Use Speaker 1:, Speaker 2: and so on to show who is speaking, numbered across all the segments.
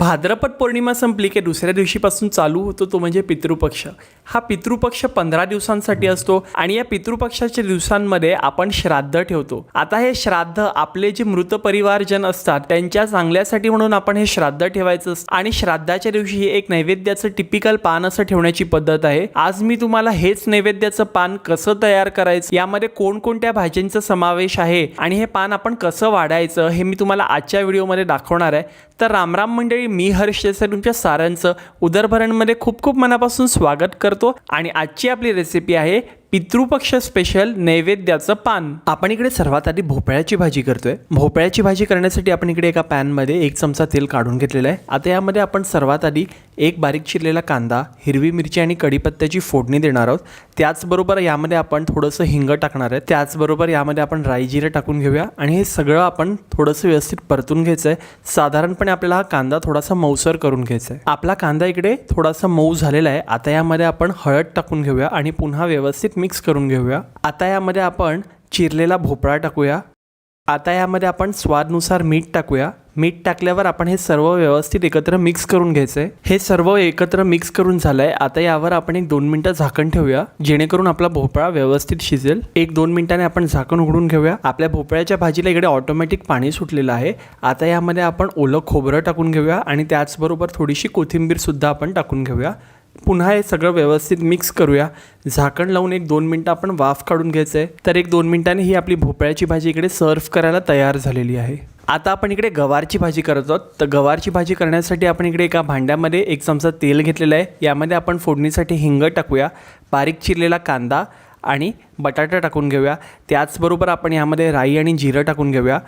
Speaker 1: भाद्रपद पौर्णिमा संपली की दुसऱ्या दिवशीपासून चालू होतो तो म्हणजे पितृपक्ष. हा पितृपक्ष पंधरा दिवसांसाठी असतो आणि या पितृपक्षाच्या दिवसांमध्ये आपण श्राद्ध ठेवतो. आता हे श्राद्ध आपले जे मृत परिवारजन असतात त्यांच्या चांगल्यासाठी म्हणून आपण हे श्राद्ध ठेवायचं असतं. आणि श्राद्धाच्या दिवशी एक नैवेद्याचं टिपिकल पान असं ठेवण्याची पद्धत आहे. आज मी तुम्हाला हेच नैवेद्याचं पान कसं तयार करायचं यामध्ये कोणकोणत्या भाज्यांचा समावेश आहे आणि हे पान आपण कसं वाढायचं हे मी तुम्हाला आजच्या व्हिडिओमध्ये दाखवणार आहे. तर रामराम मंडळी मी हर्ष देसाई तुमच्या साऱ्यांचं उदरभरणमध्ये खूप खूप मनापासून स्वागत करतो. आणि आजची आपली रेसिपी आहे पितृपक्ष स्पेशल नैवेद्याचं पान. आपण इकडे सर्वात आधी भोपळ्याची भाजी करतोय. भोपळ्याची भाजी करण्यासाठी आपण इकडे एका पॅनमध्ये एक चमचा तेल काढून घेतलेलं आहे. आता यामध्ये आपण सर्वात आधी एक बारीक चिरलेला कांदा हिरवी मिरची आणि कढीपत्त्याची फोडणी देणार आहोत. त्याचबरोबर यामध्ये आपण थोडंसं हिंग टाकणार आहे. त्याचबरोबर यामध्ये आपण राई जिरे टाकून घेऊया. आणि हे सगळं आपण थोडंसं व्यवस्थित परतून घ्यायचं आहे साधारणपणे आपल्याला हा कांदा थोडासा मऊसर करून घ्यायचा आहे आपला कांदा इकडे थोडासा मऊ झालेला आहे. आता यामध्ये आपण हळद टाकून घेऊया आणि पुन्हा व्यवस्थित मिक्स करून घेऊया. आता यामध्ये आपण चिरलेला भोपळा टाकूया. आता यामध्ये आपण स्वादनुसार मीठ टाकूया. मीठ टाकल्यावर आपण हे सर्व व्यवस्थित एकत्र मिक्स करून घ्यायचं आहे हे सर्व एकत्र मिक्स करून झालं आहे आता यावर आपण एक दोन मिनटं झाकण ठेवूया. जेणेकरून आपला भोपळा व्यवस्थित शिजेल. एक दोन मिनिटाने आपण झाकण उघडून घेऊया. आपल्या भोपळ्याच्या भाजीला इकडे ऑटोमॅटिक पाणी सुटलेलं आहे. आता यामध्ये आपण ओलं खोबरं टाकून घेऊया आणि त्याचबरोबर थोडीशी कोथिंबीरसुद्धा आपण टाकून घेऊया. पुन्हा हे सगळं व्यवस्थित मिक्स करूया. झाकण लावून एक दोन मिनटं आपण वाफ काढून घ्यायचं आहे तर एक दोन मिनटाने ही आपली भोपळ्याची भाजी इकडे सर्व्ह करायला तयार झालेली आहे. आता आपण इकडे गवारची भाजी करत आहोत. तर गवारची भाजी करण्यासाठी आपण इकडे एका भांड्यामध्ये एक चमचा तेल घेतलेलं आहे. यामध्ये आपण फोडणीसाठी हिंग टाकूया बारीक चिरलेला कांदा आणि बटाटा टाकून घेऊया. त्याचबरोबर आपण यामध्ये राई आणि जिरं टाकून घेऊया.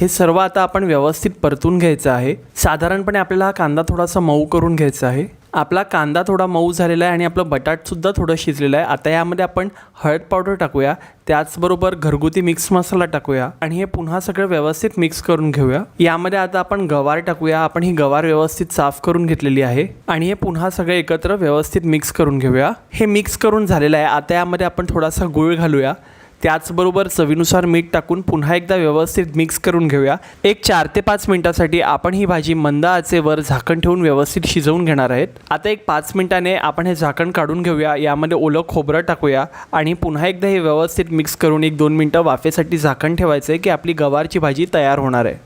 Speaker 1: हे सर्व आता आपण व्यवस्थित परतून घ्यायचं आहे. साधारणपणे आपल्याला हा कांदा थोडासा मऊ करून घ्यायचा आहे. आपला कांदा थोडा मऊ झालेला आहे आणि आपलं बटाटसुद्धा थोडं शिजलेलं आहे. आता यामध्ये आपण हळद पावडर टाकूया. त्याचबरोबर घरगुती मिक्स मसाला टाकूया. आणि हे पुन्हा सगळं व्यवस्थित मिक्स करून घेऊया. यामध्ये आता आपण गवार टाकूया. आपण ही गवार व्यवस्थित साफ करून घेतलेली आहे. आणि हे पुन्हा सगळं एकत्र व्यवस्थित मिक्स करून घेऊया. हे मिक्स करून झालेलं आहे. आता यामध्ये आपण थोडासा गुळ घालूया. त्याचबरोबर चवीनुसार मीठ टाकून पुन्हा एकदा व्यवस्थित मिक्स करून घेऊया. एक चार ते पाच मिनिटासाठी आपण ही भाजी मंद आचेवर झाकण ठेवून व्यवस्थित शिजवून घेणार आहेत. आता एक पाच मिनिटाने आपण हे झाकण काढून घेऊया. यामध्ये ओलं खोबरं टाकूया आणि पुन्हा एकदा हे व्यवस्थित मिक्स करून एक दोन मिनटं वाफेसाठी झाकण ठेवायचं आहे की आपली गवारची भाजी तयार होणार आहे.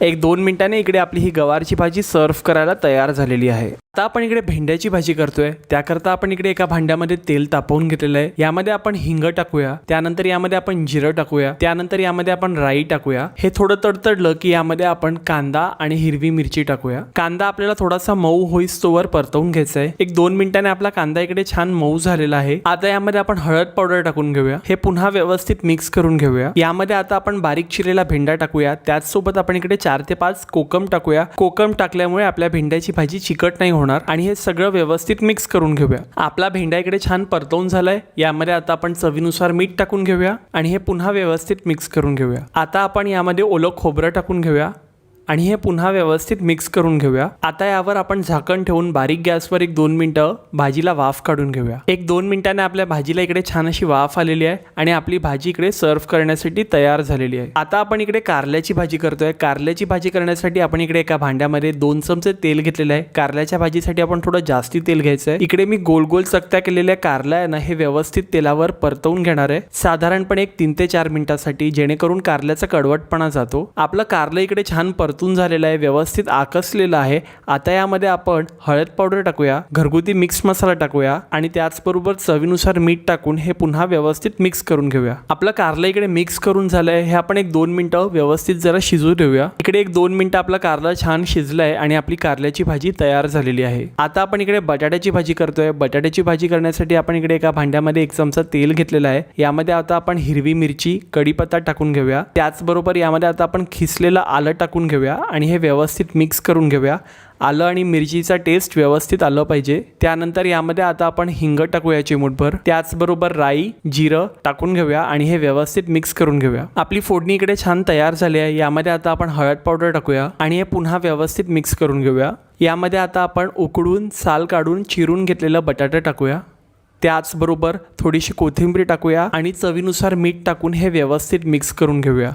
Speaker 1: एक दोन मिनिटाने इकडे आपली ही गवारची भाजी सर्व करायला तयार झालेली आहे. आता आपण इकडे भेंड्याची भाजी करतोय. त्याकरता आपण इकडे एका भांड्यामध्ये तेल तापवून घेतलेलं आहे. यामध्ये आपण हिंग टाकूया. त्यानंतर यामध्ये आपण जिरं टाकूया. त्यानंतर यामध्ये आपण राई टाकूया. हे थोडं तडतडलं की यामध्ये आपण कांदा आणि हिरवी मिरची टाकूया. कांदा आपल्याला थोडासा मऊ होईस तोवर परतवून घ्यायचा आहे एक दोन मिनिटाने आपला कांदा इकडे छान मऊ झालेला आहे. आता यामध्ये आपण हळद पावडर टाकून घेऊया. हे पुन्हा व्यवस्थित मिक्स करून घेऊया. यामध्ये आता आपण बारीक चिरलेला भेंडा टाकूया. त्याचसोबत आपण इकडे चार ते पाच कोकम टाकूया. कोकम टाकल्यामुळे आपल्या भेंड्याची भाजी चिकट नाही होणार आणि हे सगळं व्यवस्थित मिक्स करून घेऊया. आपला भेंडा इकडे छान परतवून झालाय. यामध्ये आता आपण चवीनुसार मीठ टाकून घेऊया आणि हे पुन्हा व्यवस्थित मिक्स करून घेऊया. आता आपण यामध्ये ओलं खोबरं टाकून घेऊया. आणि हे पुन्हा व्यवस्थित मिक्स करून घेऊया. आता यावर आपण झाकण ठेवून बारीक गॅसवर एक दोन मिनटं भाजीला वाफ काढून घेऊया. एक दोन मिनिटाने आपल्या भाजीला इकडे छान अशी वाफ आलेली आहे आणि आपली भाजी इकडे सर्व्ह करण्यासाठी तयार झालेली आहे. आता आपण इकडे कारल्याची भाजी करतोय. कारल्याची भाजी करण्यासाठी आपण इकडे एका भांड्यामध्ये दोन चमचे तेल घेतलेलं आहे. कारल्याच्या भाजीसाठी आपण थोडं जास्ती तेल घ्यायचं आहे इकडे मी गोल गोल चकत्या केलेल्या कारला आहे ना हे व्यवस्थित तेलावर परतवून घेणार आहे. साधारणपणे एक तीन ते चार मिनिटासाठी जेणेकरून कारल्याचा कडवटपणा जातो. आपलं कारलं इकडे छान परत परतून झालेला आहे व्यवस्थित आकसलेलं आहे. आता यामध्ये आपण हळद पावडर टाकूया घरगुती मिक्स मसाला टाकूया आणि त्याचबरोबर चवीनुसार मीठ टाकून हे पुन्हा व्यवस्थित मिक्स करून घेऊया. आपलं कारलं इकडे मिक्स करून झालंय हे आपण एक दोन मिनटं व्यवस्थित जरा शिजू ठेवूया इकडे एक दोन मिनटं आपला कारला छान शिजलाय आणि आपली कारल्याची भाजी तयार झालेली आहे. आता आपण इकडे बटाट्याची भाजी करतोय. बटाट्याची भाजी करण्यासाठी आपण इकडे एका भांड्यामध्ये एक चमचा तेल घेतलेला आहे. यामध्ये आता आपण हिरवी मिरची कढीपत्ता टाकून घेऊया. त्याचबरोबर यामध्ये आता आपण खिसलेलं आलं टाकून घेऊया. आणि हे व्यवस्थित मिक्स करून घेऊया. आलं आणि मिरचीचा टेस्ट व्यवस्थित आलं पाहिजे. त्यानंतर यामध्ये आता आपण हिंग टाकूया चिमूटभर. त्याचबरोबर राई जिरं टाकून घेऊया आणि हे व्यवस्थित मिक्स करून घेऊया. आपली फोडणी इकडे छान तयार झाली आहे. यामध्ये आता आपण हळद पावडर टाकूया आणि हे पुन्हा व्यवस्थित मिक्स करून घेऊया. यामध्ये आता आपण उकडून साल काढून चिरून घेतलेलं बटाटा टाकूया. त्याचबरोबर थोडीशी कोथिंबीर टाकूया आणि चवीनुसार मीठ टाकून हे व्यवस्थित मिक्स करून घेऊया.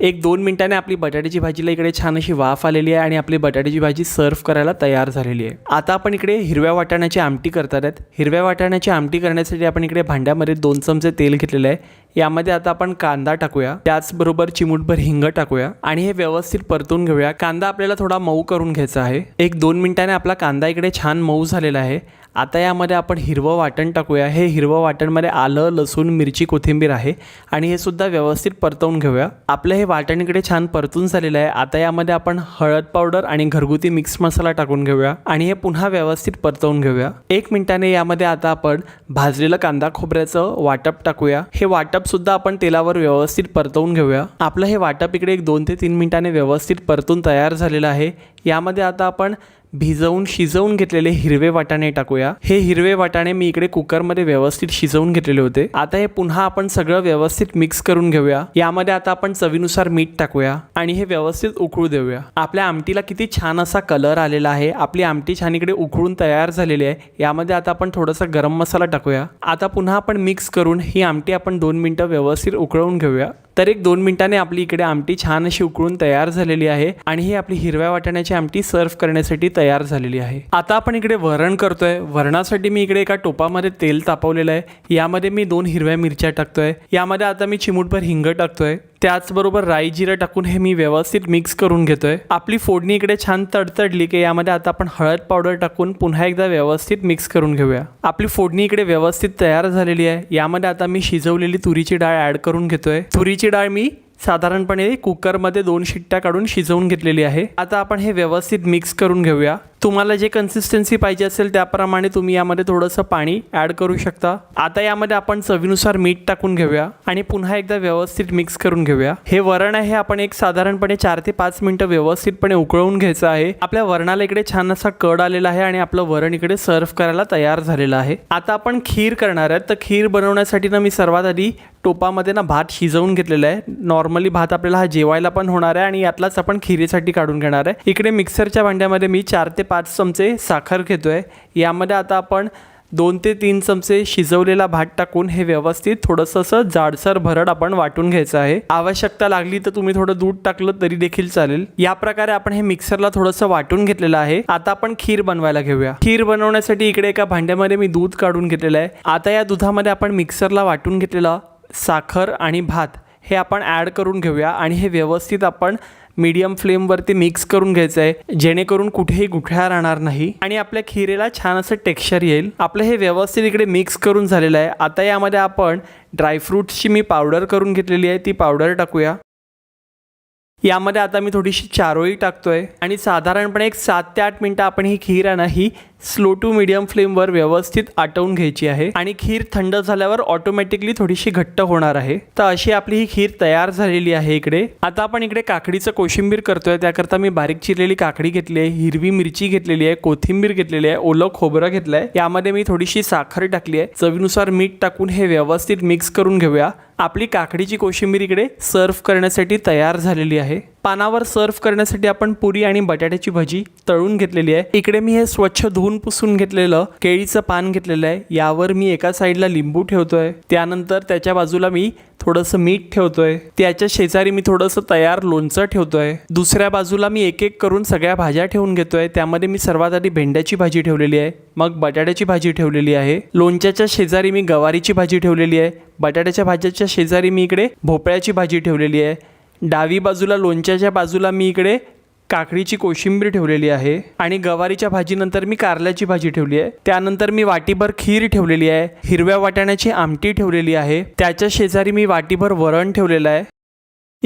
Speaker 1: एक दोन मिनिटाने आपली बटाट्याची भाजीला इकडे छान अशी वाफ आलेली आहे आणि आपली बटाट्याची भाजी सर्व करायला तयार झालेली आहे. आता आपण इकडे हिरव्या वाटाण्याची आमटी करतात आहेत. हिरव्या वाटाण्याची आमटी करण्यासाठी आपण इकडे भांड्यामध्ये दोन चमचे तेल घेतलेलं आहे. यामध्ये आता आपण कांदा टाकूया. त्याचबरोबर चिमूटभर हिंग टाकूया. आणि हे व्यवस्थित परतून घेऊया. कांदा आपल्याला थोडा मऊ करून घ्यायचा आहे. एक दोन मिनिटाने आपला कांदा इकडे छान मऊ झालेला आहे. आता यामध्ये आपण हिरवं वाटण टाकूया. हे हिरवं वाटणमध्ये आलं लसूण मिरची कोथिंबीर आहे. आणि हे सुद्धा व्यवस्थित परतवून घेऊया. आपलं हे वाटण इकडे छान परतून झालेलं आहे. आता यामध्ये आपण हळद पावडर आणि घरगुती मिक्स मसाला टाकून घेऊया. आणि हे पुन्हा व्यवस्थित परतवून घेऊया. एक मिनिटाने यामध्ये आता आपण भाजलेलं कांदा खोबऱ्याचं वाटप टाकूया. हे वाटप सुद्धा आपण तेलावर व्यवस्थित परतवून घेऊया. आपलं हे वाटप इकडे एक दोन ते तीन मिनिटाने व्यवस्थित परतून तयार झालेलं आहे. यामध्ये आता आपण भिजवून शिजवून घेतलेले हिरवे वाटाणे टाकूया. हे हिरवे वाटाणे मी इकडे कुकरमध्ये व्यवस्थित शिजवून घेतलेले होते. आता हे पुन्हा आपण सगळं व्यवस्थित मिक्स करून घेऊया. यामध्ये आता आपण चवीनुसार मीठ टाकूया आणि हे व्यवस्थित उकळू देऊया. आपल्या आमटीला किती छान असा कलर आलेला आहे. आपली आमटी छान इकडे उकळून तयार झालेली आहे. यामध्ये आता आपण थोडासा गरम मसाला टाकूया. आता पुन्हा आपण मिक्स करून ही आमटी आपण दोन मिनटं व्यवस्थित उकळवून घेऊया. तर एक दोन मिनिटाने आपली इकडे आमटी छान अशी उकळून तयार झालेली आहे आणि ही आपली हिरव्या वाटाण्याची आमटी सर्व्ह करण्यासाठी तयार झालेली आहे. आता आपण इकडे वरण करतोय. वरणासाठी मी इकडे एका टोपामध्ये तेल तापवलेलं आहे. यामध्ये मी दोन हिरव्या मिरच्या टाकतोय. यामध्ये आता मी चिमूटभर हिंग टाकतोय. त्याचबरोबर राई जिरं टाकून हे मी व्यवस्थित मिक्स करून घेतोय. आपली फोडणी इकडे छान तडतडली की यामध्ये आता आपण हळद पावडर टाकून पुन्हा एकदा व्यवस्थित मिक्स करून घेऊया. आपली फोडणी इकडे व्यवस्थित तयार झालेली आहे. यामध्ये आता मी शिजवलेली तुरीची डाळ ॲड करून घेतोय. तुरीची डाळ मी साधारणपणे कुकरमध्ये दोन शिट्ट्या काढून शिजवून घेतलेली आहे. आता आपण हे व्यवस्थित मिक्स करून घेऊया. तुम्हाला जे कन्सिस्टन्सी पाहिजे असेल त्याप्रमाणे तुम्ही यामध्ये थोडंसं पाणी ॲड करू शकता. आता यामध्ये आपण चवीनुसार मीठ टाकून घेऊया आणि पुन्हा एकदा व्यवस्थित मिक्स करून घेऊया. हे वरण आहे आपण एक साधारणपणे चार ते पाच मिनटं व्यवस्थितपणे उकळवून घ्यायचं आहे. आपल्या वरणाला इकडे छान असा कड आलेला आहे आणि आपलं वरण इकडे सर्व्ह करायला तयार झालेलं आहे. आता आपण खीर करणार आहे तर खीर बनवण्यासाठी ना मी सर्वात आधी टोपामध्ये ना भात शिजवून घेतलेला आहे. नॉर्मली भात आपल्याला हा जेवायला पण होणार आहे आणि यातलाच आपण खिरीसाठी काढून घेणार आहे. इकडे मिक्सरच्या भांड्यामध्ये मी चार ते पाच चमचे साखर घेतो आहे यामध्ये आता आपण दोन ते तीन चमचे शिजवलेला भात टाकून हे व्यवस्थित थोडंसं असं जाडसर भरड आपण वाटून घ्यायचं आहे. आवश्यकता लागली तर तुम्ही थोडं दूध टाकलं तरी देखील चालेल. या प्रकारे आपण हे मिक्सरला थोडंसं वाटून घेतलेलं आहे. आता आपण खीर बनवायला घेऊया. खीर बनवण्यासाठी इकडे एका भांड्यामध्ये मी दूध काढून घेतलेलं आहे. आता या दुधामध्ये आपण मिक्सरला वाटून घेतलेलं साखर आणि भात हे आपण ॲड करून घेऊया आणि हे व्यवस्थित आपण मीडियम फ्लेमवरती मिक्स करून घ्यायचं आहे जेणेकरून कुठेही गुठळ्या राहणार नाही. आणि आपल्या खिरेला छान असं टेक्स्चर येईल. आपलं हे व्यवस्थित इकडे मिक्स करून झालेलं आहे. आता यामध्ये आपण ड्रायफ्रूट्सची मी पावडर करून घेतलेली आहे. ती पावडर टाकूया. यामध्ये आता मी थोडीशी चारोळी टाकतोय. आणि साधारणपणे एक सात ते आठ मिनटं आपण ही खीर आहे ना ही स्लो टू मिडियम फ्लेमवर व्यवस्थित आटवून घ्यायची आहे. आणि खीर थंड झाल्यावर ऑटोमॅटिकली थोडीशी घट्ट होणार आहे. तर अशी आपली ही खीर तयार झालेली आहे इकडे. आता आपण इकडे काकडीचं कोशिंबीर करतोय. त्याकरता मी बारीक चिरलेली काकडी घेतली आहे. हिरवी मिरची घेतलेली आहे. कोथिंबीर घेतलेली आहे. ओलं खोबरं घेतलं आहे यामध्ये मी थोडीशी साखर टाकली आहे. चवीनुसार मीठ टाकून हे व्यवस्थित मिक्स करून घेऊया. आपली काकडीची कोशिंबीर इकडे सर्व्ह करण्यासाठी तयार झालेली आहे. पानावर सर्व करण्यासाठी आपण पुरी आणि बटाट्याची भजी तळून घेतलेली आहे. इकडे मी हे स्वच्छ धुवून पुसून घेतलेलं केळीचं पान घेतलेलं आहे. यावर मी एका साईडला लिंबू ठेवतोय. त्यानंतर त्याच्या बाजूला मी थोडंसं मीठ ठेवतोय. त्याच्या शेजारी मी थोडंसं तयार लोणचं ठेवतोय. दुसऱ्या बाजूला मी एक एक करून सगळ्या भाज्या ठेवून घेतोय. त्यामध्ये मी सर्वात आधी भेंड्याची भाजी ठेवलेली आहे. मग बटाट्याची भाजी ठेवलेली आहे. लोणच्याच्या शेजारी मी गवारीची भाजी ठेवलेली आहे. बटाट्याच्या भाज्याच्या शेजारी मी इकडे भोपळ्याची भाजी ठेवलेली आहे. डावी बाजूला लोणच्याच्या बाजूला मी इकडे काकडीची कोशिंबीर ठेवलेली आहे आणि गवारीच्या भाजीनंतर मी कारल्याची भाजी ठेवली आहे. त्यानंतर मी वाटीभर खीर ठेवलेली आहे. हिरव्या वाटाण्याची आमटी ठेवलेली आहे. त्याच्या शेजारी मी वाटीभर वरण ठेवलेलं आहे.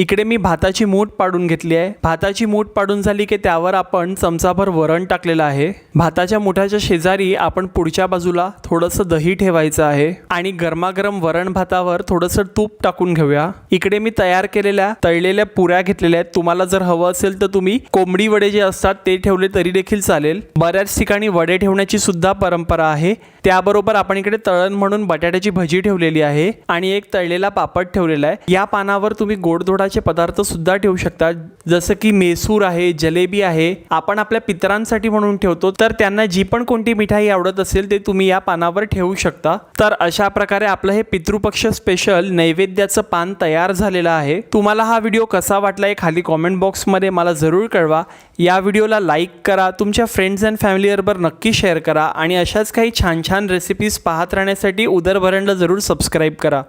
Speaker 1: इकडे मी भाताची मूठ पाडून घेतली आहे. भाताची मूठ पाडून झाली की त्यावर आपण चमचाभर वरण टाकलेलं आहे. भाताच्या मुठाच्या शेजारी आपण पुढच्या बाजूला थोडंसं दही ठेवायचं आहे आणि गरमागरम वरण भातावर थोडंसं तूप टाकून घेऊया. इकडे मी तयार केलेल्या तळलेल्या पुऱ्या घेतलेल्या आहेत. तुम्हाला जर हवं असेल तर तुम्ही कोंबडी वडे जे असतात ते ठेवले तरी देखील चालेल. बऱ्याच ठिकाणी वडे ठेवण्याची सुद्धा परंपरा आहे. त्याबरोबर आपण इकडे तळण म्हणून बटाट्याची भजी ठेवलेली आहे आणि एक तळलेला पापड ठेवलेला आहे. या पानावर तुम्ही गोडधोडा गोडाचे पदार्थ सुद्धा ठेवू शकता जसं की मेसूर आहे जलेबी आहे आपण आपल्या पितरांसाठी म्हणून ठेवतो. तर त्यांना जी पण कोणती मिठाई आवडत असेल ते तुम्ही या पानावर ठेवू शकता. तर अशा प्रकारे आपलं हे पितृपक्ष स्पेशल नैवेद्याचं पान तयार झालेलं आहे. तुम्हाला हा व्हिडिओ कसा वाटला आहे खाली कॉमेंट बॉक्समध्ये मला जरूर कळवा. या व्हिडिओला लाईक करा तुमच्या फ्रेंड्स अँड फॅमिलीबरोबर नक्की शेअर करा आणि अशाच काही छान छान रेसिपीज पाहत राहण्यासाठी उदरभरणला जरूर सबस्क्राईब करा.